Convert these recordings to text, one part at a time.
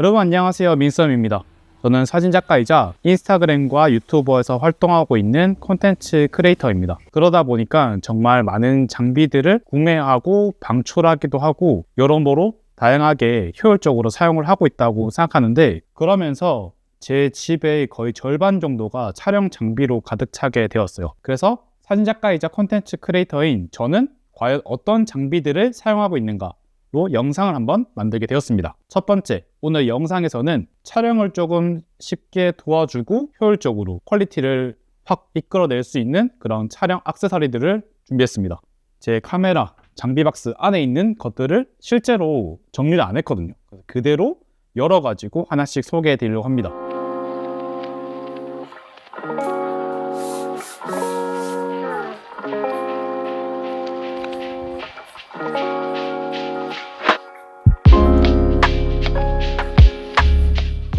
여러분 안녕하세요 민썸입니다. 저는 사진작가이자 인스타그램과 유튜버에서 활동하고 있는 콘텐츠 크리에이터입니다. 그러다 보니까 정말 많은 장비들을 구매하고 방출하기도 하고 여러모로 다양하게 효율적으로 사용을 하고 있다고 생각하는데 그러면서 제 집의 거의 절반 정도가 촬영 장비로 가득 차게 되었어요. 그래서 사진작가이자 콘텐츠 크리에이터인 저는 과연 어떤 장비들을 사용하고 있는가 로 영상을 한번 만들게 되었습니다. 첫 번째, 오늘 영상에서는 촬영을 조금 쉽게 도와주고 효율적으로 퀄리티를 확 이끌어낼 수 있는 그런 촬영 액세서리들을 준비했습니다. 제 카메라, 장비 박스 안에 있는 것들을 실제로 정리를 안 했거든요. 그대로 열어가지고 하나씩 소개해 드리려고 합니다.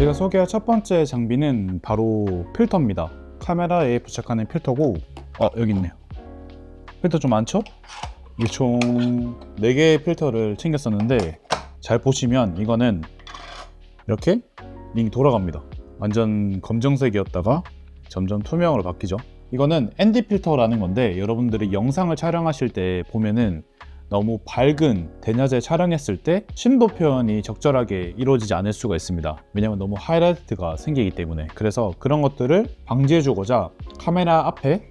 제가 소개할 첫 번째 장비는 바로 필터입니다. 카메라에 부착하는 필터고, 어, 여기 있네요. 필터 좀 많죠? 이게 총 4개의 필터를 챙겼었는데, 잘 보시면 이거는 이렇게 링이 돌아갑니다. 완전 검정색이었다가 점점 투명으로 바뀌죠. 이거는 ND 필터라는 건데, 여러분들이 영상을 촬영하실 때 보면은 너무 밝은 대낮에 촬영했을 때 심도 표현이 적절하게 이루어지지 않을 수가 있습니다. 왜냐면 너무 하이라이트가 생기기 때문에. 그래서 그런 것들을 방지해 주고자 카메라 앞에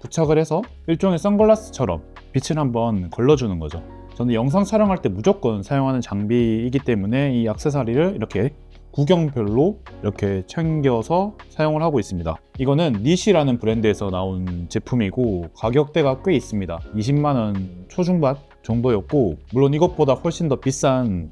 부착을 해서 일종의 선글라스처럼 빛을 한번 걸러주는 거죠. 저는 영상 촬영할 때 무조건 사용하는 장비이기 때문에 이 액세서리를 이렇게 구경별로 이렇게 챙겨서 사용을 하고 있습니다. 이거는 니시라는 브랜드에서 나온 제품이고 가격대가 꽤 있습니다. 20만원 초중반 정도였고 물론 이것보다 훨씬 더 비싼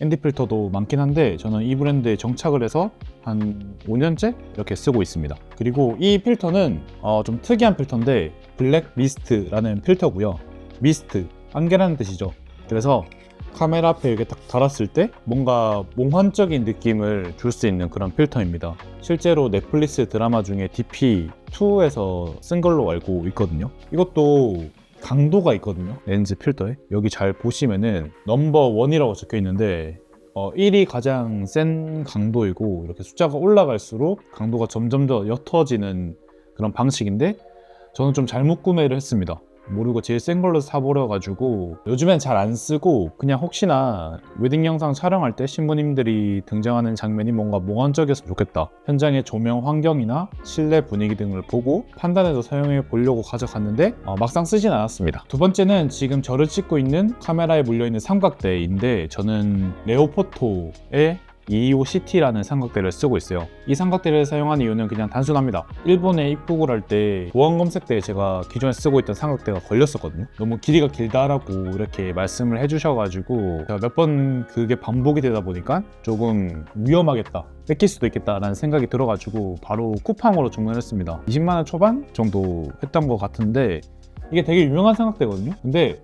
ND 필터도 많긴 한데 저는 이 브랜드에 정착을 해서 한 5년째 이렇게 쓰고 있습니다. 그리고 이 필터는 어, 좀 특이한 필터인데 블랙 미스트라는 필터고요. 미스트 안개라는 뜻이죠. 그래서 카메라 앞에 이렇게 딱 달았을 때 뭔가 몽환적인 느낌을 줄 수 있는 그런 필터입니다. 실제로 넷플릭스 드라마 중에 DP2에서 쓴 걸로 알고 있거든요. 이것도 강도가 있거든요. 렌즈 필터에. 여기 잘 보시면은 넘버 1이라고 적혀 있는데 어, 1이 가장 센 강도이고 이렇게 숫자가 올라갈수록 강도가 점점 더 옅어지는 그런 방식인데 저는 좀 잘못 구매를 했습니다. 모르고 제일 센 걸로 사버려 가지고 요즘엔 잘 안 쓰고 그냥 혹시나 웨딩 영상 촬영할 때 신부님들이 등장하는 장면이 뭔가 몽환적이었으면 좋겠다. 현장의 조명 환경이나 실내 분위기 등을 보고 판단해서 사용해 보려고 가져갔는데 어, 막상 쓰진 않았습니다. 두 번째는 지금 저를 찍고 있는 카메라에 물려있는 삼각대인데 저는 레오포토의 225CT라는 삼각대를 쓰고 있어요. 이 삼각대를 사용한 이유는 그냥 단순합니다. 일본에 입국을 할 때 보안 검색 때 제가 기존에 쓰고 있던 삼각대가 걸렸었거든요. 너무 길이가 길다라고 이렇게 말씀을 해주셔가지고 제가 몇 번 그게 반복이 되다 보니까 조금 위험하겠다. 뺏길 수도 있겠다라는 생각이 들어가지고 바로 쿠팡으로 주문했습니다. 20만 원 초반 정도 했던 것 같은데 이게 되게 유명한 삼각대거든요. 근데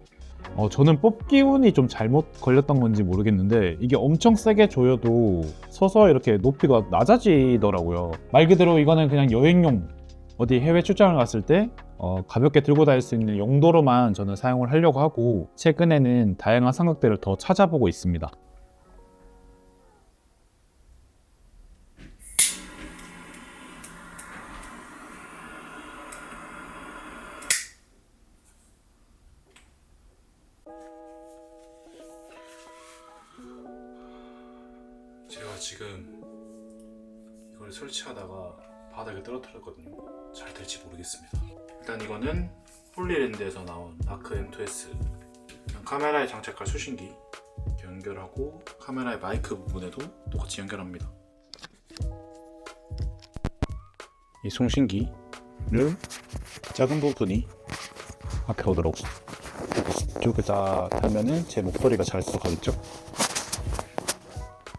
어, 저는 뽑기 운이 좀 잘못 걸렸던 건지 모르겠는데 이게 엄청 세게 조여도 서서 이렇게 높이가 낮아지더라고요. 말 그대로 이거는 그냥 여행용 어디 해외 출장을 갔을 때 어, 가볍게 들고 다닐 수 있는 용도로만 저는 사용을 하려고 하고 최근에는 다양한 삼각대를 더 찾아보고 있습니다. 이걸 설치하다가 바닥에 떨어뜨렸거든요. 잘 될지 모르겠습니다. 일단 이거는 홀리랜드에서 나온 마크 M2S 카메라에 장착할 수신기 연결하고 카메라의 마이크 부분에도 똑같이 연결합니다. 이 송신기를 작은 부분이 앞에 오도록 딱 하면은 제 목소리가 잘 들어가겠죠?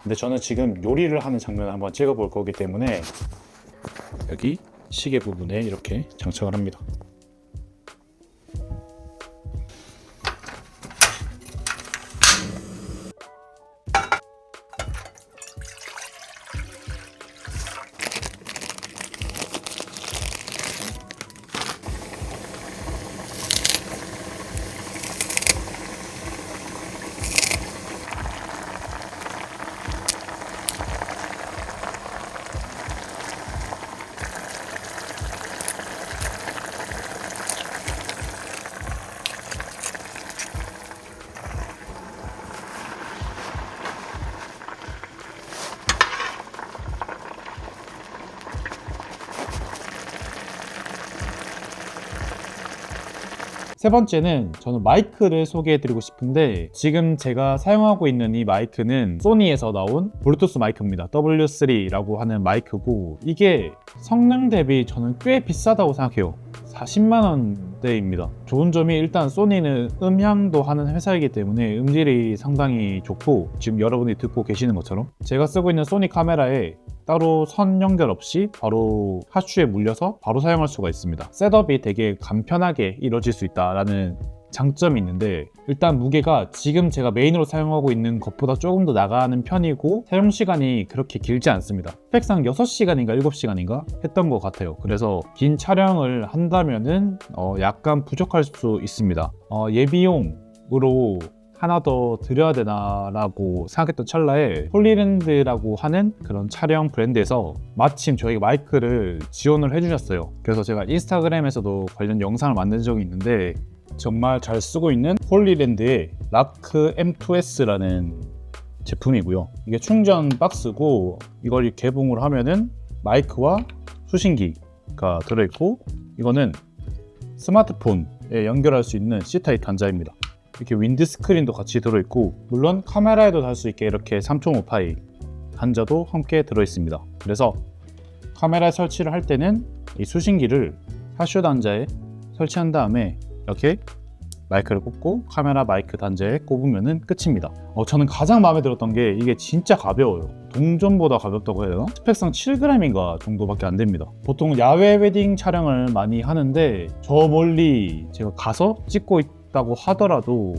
근데 저는 지금 요리를 하는 장면을 한번 찍어 볼 거기 때문에 여기 시계 부분에 이렇게 장착을 합니다. 세 번째는 저는 마이크를 소개해드리고 싶은데 지금 제가 사용하고 있는 이 마이크는 소니에서 나온 블루투스 마이크입니다. W3라고 하는 마이크고 이게 성능 대비 저는 꽤 비싸다고 생각해요. 40만 원대입니다. 좋은 점이 일단 소니는 음향도 하는 회사이기 때문에 음질이 상당히 좋고 지금 여러분이 듣고 계시는 것처럼 제가 쓰고 있는 소니 카메라에 따로 선 연결 없이 바로 하슈에 물려서 바로 사용할 수가 있습니다. 셋업이 되게 간편하게 이루어질 수 있다라는 장점이 있는데 일단 무게가 지금 제가 메인으로 사용하고 있는 것보다 조금 더 나가는 편이고 사용 시간이 그렇게 길지 않습니다. 스펙상 6시간인가 7시간인가 했던 것 같아요. 그래서 긴 촬영을 한다면은 어, 약간 부족할 수 있습니다. 어, 예비용으로 하나 더 드려야 되나라고 생각했던 찰나에 홀리랜드라고 하는 그런 촬영 브랜드에서 마침 저희 마이크를 지원을 해주셨어요. 그래서 제가 인스타그램에서도 관련 영상을 만든 적이 있는데 정말 잘 쓰고 있는 홀리랜드의 라크 M2S라는 제품이고요. 이게 충전 박스고 이걸 개봉을 하면은 마이크와 수신기가 들어있고 이거는 스마트폰에 연결할 수 있는 C타입 단자입니다. 이렇게 윈드 스크린도 같이 들어있고 물론 카메라에도 달 수 있게 이렇게 3.5파이 단자도 함께 들어있습니다. 그래서 카메라 설치를 할 때는 이 수신기를 하쇼 단자에 설치한 다음에 이렇게 마이크를 꽂고 카메라 마이크 단자에 꼽으면 끝입니다. 어, 저는 가장 마음에 들었던 게 이게 진짜 가벼워요. 동전보다 가볍다고 되나? 스펙상 7g인가 정도밖에 안 됩니다. 보통 야외 웨딩 촬영을 많이 하는데 저 멀리 제가 가서 찍고 있다고 하더라도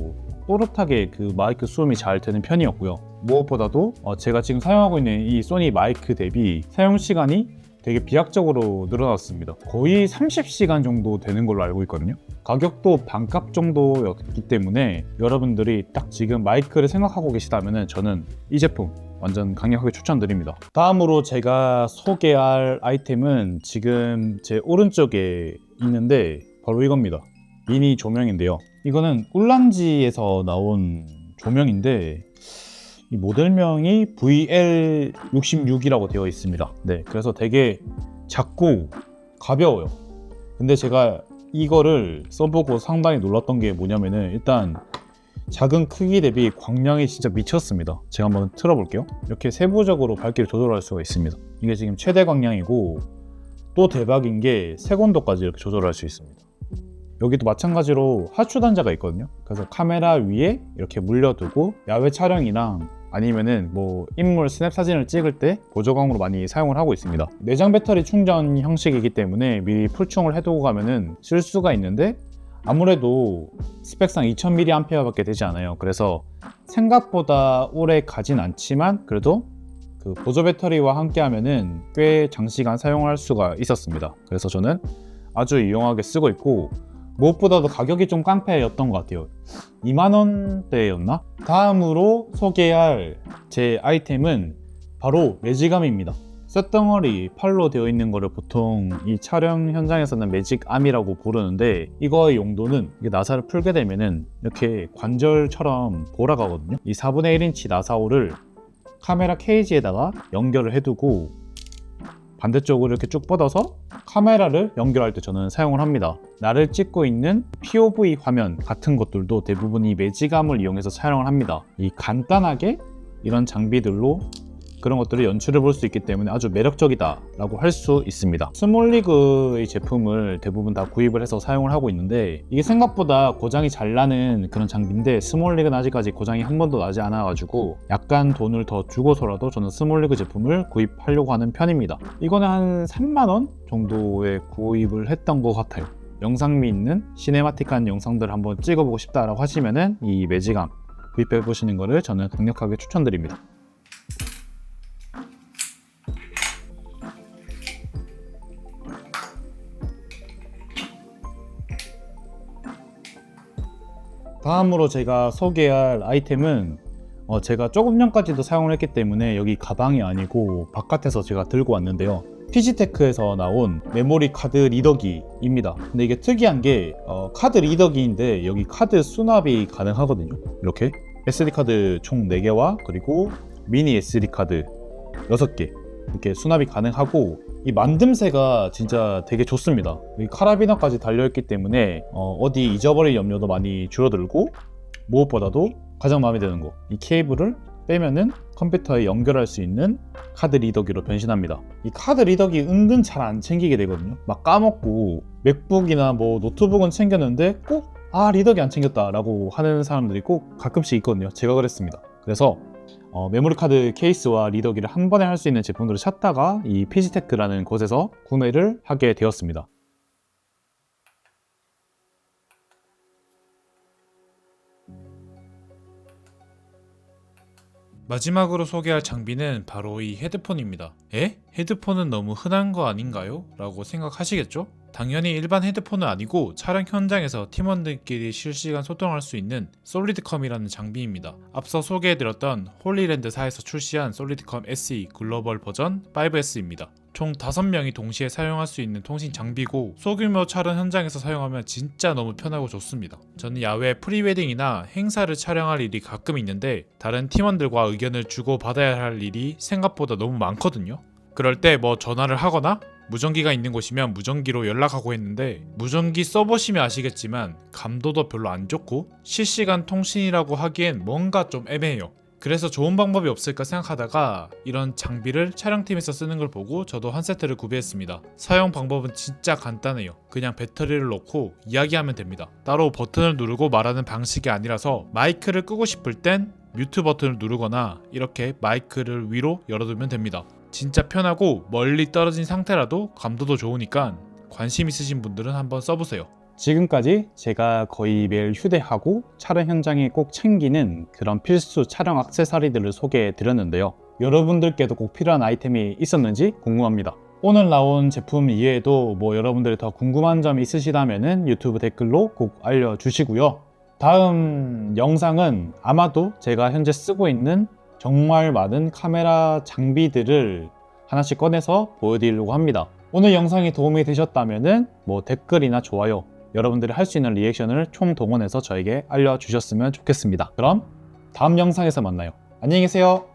또렷하게 그 마이크 수음이 잘 되는 편이었고요. 무엇보다도 어, 제가 지금 사용하고 있는 이 소니 마이크 대비 사용 시간이 되게 비약적으로 늘어났습니다. 거의 30시간 정도 되는 걸로 알고 있거든요. 가격도 반값 정도였기 때문에 여러분들이 딱 지금 마이크를 생각하고 계시다면 저는 이 제품 완전 강력하게 추천드립니다. 다음으로 제가 소개할 아이템은 지금 제 오른쪽에 있는데 바로 이겁니다. 미니 조명인데요. 이거는 꿀란지에서 나온 조명인데 이 모델명이 VL66이라고 되어 있습니다. 네, 그래서 되게 작고 가벼워요. 근데 제가 이거를 써보고 상당히 놀랐던 게 뭐냐면은 일단 작은 크기 대비 광량이 진짜 미쳤습니다. 제가 한번 틀어볼게요. 이렇게 세부적으로 밝기를 조절할 수가 있습니다. 이게 지금 최대 광량이고 또 대박인 게 색온도까지 이렇게 조절할 수 있습니다. 여기도 마찬가지로 하추 단자가 있거든요. 그래서 카메라 위에 이렇게 물려두고 야외 촬영이랑 아니면은 뭐 인물 스냅 사진을 찍을 때 보조광으로 많이 사용을 하고 있습니다. 내장 배터리 충전 형식이기 때문에 미리 풀충을 해두고 가면은 쓸 수가 있는데 아무래도 스펙상 2000mAh밖에 되지 않아요. 그래서 생각보다 오래 가진 않지만 그래도 그 보조 배터리와 함께 하면은 꽤 장시간 사용할 수가 있었습니다. 그래서 저는 아주 유용하게 쓰고 있고 무엇보다도 가격이 좀 깡패였던 것 같아요. 2만 원대였나? 다음으로 소개할 제 아이템은 바로 매직암입니다. 쇳덩어리 팔로 되어 있는 거를 보통 이 촬영 현장에서는 매직암이라고 부르는데 이거의 용도는 이게 나사를 풀게 되면은 이렇게 관절처럼 돌아가거든요. 이 4분의 1인치 나사호를 카메라 케이지에다가 연결을 해두고 반대쪽으로 이렇게 쭉 뻗어서 카메라를 연결할 때 저는 사용을 합니다. 나를 찍고 있는 POV 화면 같은 것들도 대부분 이 매직암을 이용해서 촬영을 합니다. 이 간단하게 이런 장비들로 그런 것들을 연출해 볼 수 있기 때문에 아주 매력적이다라고 할 수 있습니다. 스몰리그의 제품을 대부분 다 구입을 해서 사용을 하고 있는데 이게 생각보다 고장이 잘 나는 그런 장비인데 스몰리그는 아직까지 고장이 한 번도 나지 않아 가지고 약간 돈을 더 주고서라도 저는 스몰리그 제품을 구입하려고 하는 편입니다. 이거는 한 3만 원 정도에 구입을 했던 것 같아요. 영상미 있는 시네마틱한 영상들 한번 찍어보고 싶다라고 하시면은 이 매직암 구입해 보시는 거를 저는 강력하게 추천드립니다. 다음으로 제가 소개할 아이템은 어, 제가 조금 전까지도 사용을 했기 때문에 여기 가방이 아니고 바깥에서 제가 들고 왔는데요. 피지테크에서 나온 메모리 카드 리더기입니다. 근데 이게 특이한 게 어, 카드 리더기인데 여기 카드 수납이 가능하거든요. 이렇게 SD 카드 총 4개와 그리고 미니 SD 카드 6개 이렇게 수납이 가능하고 이 만듦새가 진짜 되게 좋습니다. 이 카라비너까지 달려있기 때문에 어, 디 잊어버릴 염려도 많이 줄어들고 무엇보다도 가장 마음에 드는 거 이 케이블을 빼면은 컴퓨터에 연결할 수 있는 카드 리더기로 변신합니다. 이 카드 리더기 은근 잘 안 챙기게 되거든요. 막 까먹고 맥북이나 뭐 노트북은 챙겼는데 꼭 아 리더기 안 챙겼다 라고 하는 사람들이 꼭 가끔씩 있거든요. 제가 그랬습니다. 그래서 어, 메모리 카드 케이스와 리더기를 한 번에 할 수 있는 제품들을 찾다가 이 피지테크라는 곳에서 구매를 하게 되었습니다. 마지막으로 소개할 장비는 바로 이 헤드폰입니다. 에? 헤드폰은 너무 흔한 거 아닌가요? 라고 생각하시겠죠? 당연히 일반 헤드폰은 아니고 촬영 현장에서 팀원들끼리 실시간 소통할 수 있는 솔리드컴이라는 장비입니다. 앞서 소개해드렸던 홀리랜드사에서 출시한 솔리드컴 SE 글로벌 버전 5S입니다. 총 5명이 동시에 사용할 수 있는 통신 장비고 소규모 촬영 현장에서 사용하면 진짜 너무 편하고 좋습니다. 저는 야외 프리웨딩이나 행사를 촬영할 일이 가끔 있는데 다른 팀원들과 의견을 주고 받아야 할 일이 생각보다 너무 많거든요. 그럴 때 뭐 전화를 하거나 무전기가 있는 곳이면 무전기로 연락하고 했는데 무전기 써보시면 아시겠지만 감도도 별로 안 좋고 실시간 통신이라고 하기엔 뭔가 좀 애매해요. 그래서 좋은 방법이 없을까 생각하다가 이런 장비를 촬영팀에서 쓰는 걸 보고 저도 한 세트를 구비했습니다. 사용 방법은 진짜 간단해요. 그냥 배터리를 넣고 이야기하면 됩니다. 따로 버튼을 누르고 말하는 방식이 아니라서 마이크를 끄고 싶을 땐 뮤트 버튼을 누르거나 이렇게 마이크를 위로 열어두면 됩니다. 진짜 편하고 멀리 떨어진 상태라도 감도도 좋으니까 관심 있으신 분들은 한번 써보세요. 지금까지 제가 거의 매일 휴대하고 촬영 현장에 꼭 챙기는 그런 필수 촬영 액세서리들을 소개해 드렸는데요. 여러분들께도 꼭 필요한 아이템이 있었는지 궁금합니다. 오늘 나온 제품 이외에도 뭐 여러분들이 더 궁금한 점이 있으시다면 유튜브 댓글로 꼭 알려주시고요. 다음 영상은 아마도 제가 현재 쓰고 있는 정말 많은 카메라 장비들을 하나씩 꺼내서 보여드리려고 합니다. 오늘 영상이 도움이 되셨다면 뭐 댓글이나 좋아요 여러분들이 할 수 있는 리액션을 총 동원해서 저에게 알려주셨으면 좋겠습니다. 그럼 다음 영상에서 만나요. 안녕히 계세요.